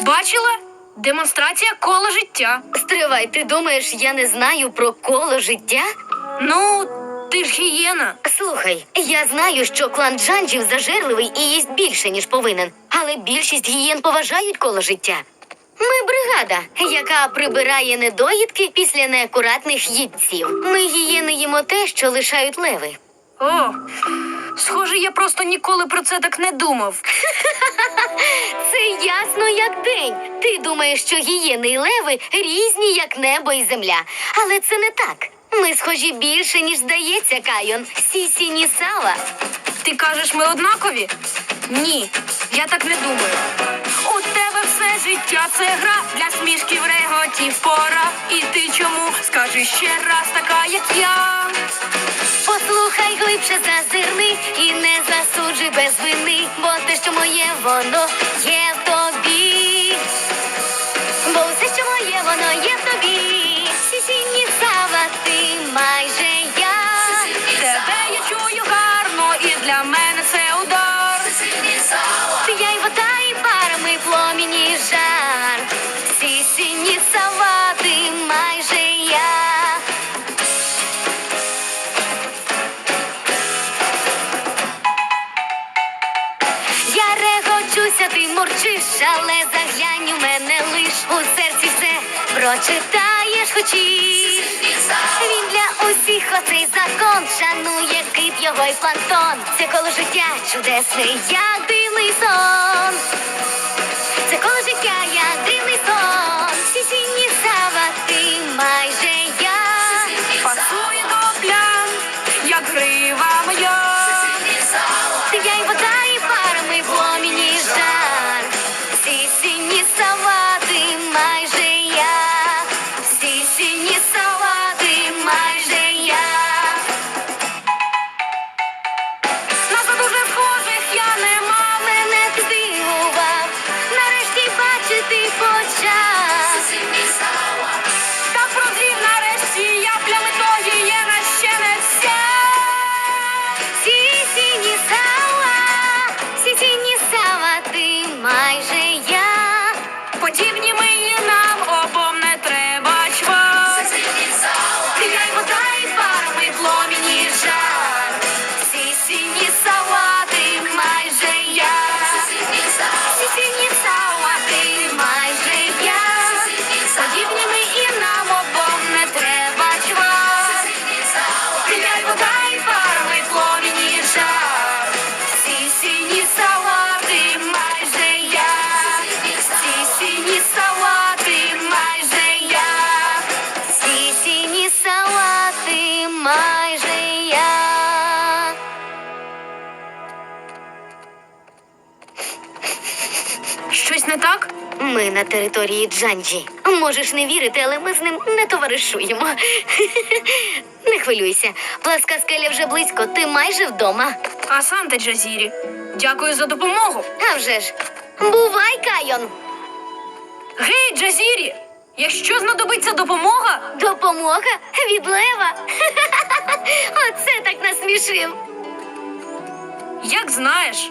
Бачила? Демонстрація кола життя. Стривай, ти думаєш, я не знаю про коло життя? Ну, ти ж гієна. Слухай, я знаю, що клан Джанджів зажерливий і їсть більше, ніж повинен. Але більшість гієн поважають коло життя. Ми бригада, яка прибирає недоїдки після неакуратних їдців. Ми гієни їмо те, що лишають леви. О, просто ніколи про це так не думав. Це ясно як день. Ти думаєш, що гієни і леви різні, як небо і земля. Але це не так. Ми схожі більше, ніж здається, Кайон. Сісі ні сала. Ти кажеш, ми однакові? Ні, я так не думаю. У тебе все життя це гра для смішків реготів пора. І ти чому скажи ще раз така, як я? Глибше зазирни і не засуджуй без вини, бо те, що моє, воно є в тобі. Бо все, що моє, воно є в тобі. Сісінні сава, ти майже я. Тебе я чую гарно, і для мене це удар. Ти я й вода, і парами пломіні і ти але заглянь у мене лиш у серці все прочитаєш, хочеш. Він для усіх оцей закон шанує кит його й плантон. Це коло життя чудесне, як дивний я. Щось не так? Ми на території Джанджі. Можеш не вірити, але ми з ним не товаришуємо. Не хвилюйся. Пласка скеля вже близько, ти майже вдома. А Санта Джазірі. Дякую за допомогу. А вже ж. Бувай, Кайон! Гей, Джазірі! Якщо знадобиться допомога, Допомога від лева. Оце так насмішив. як знаєш.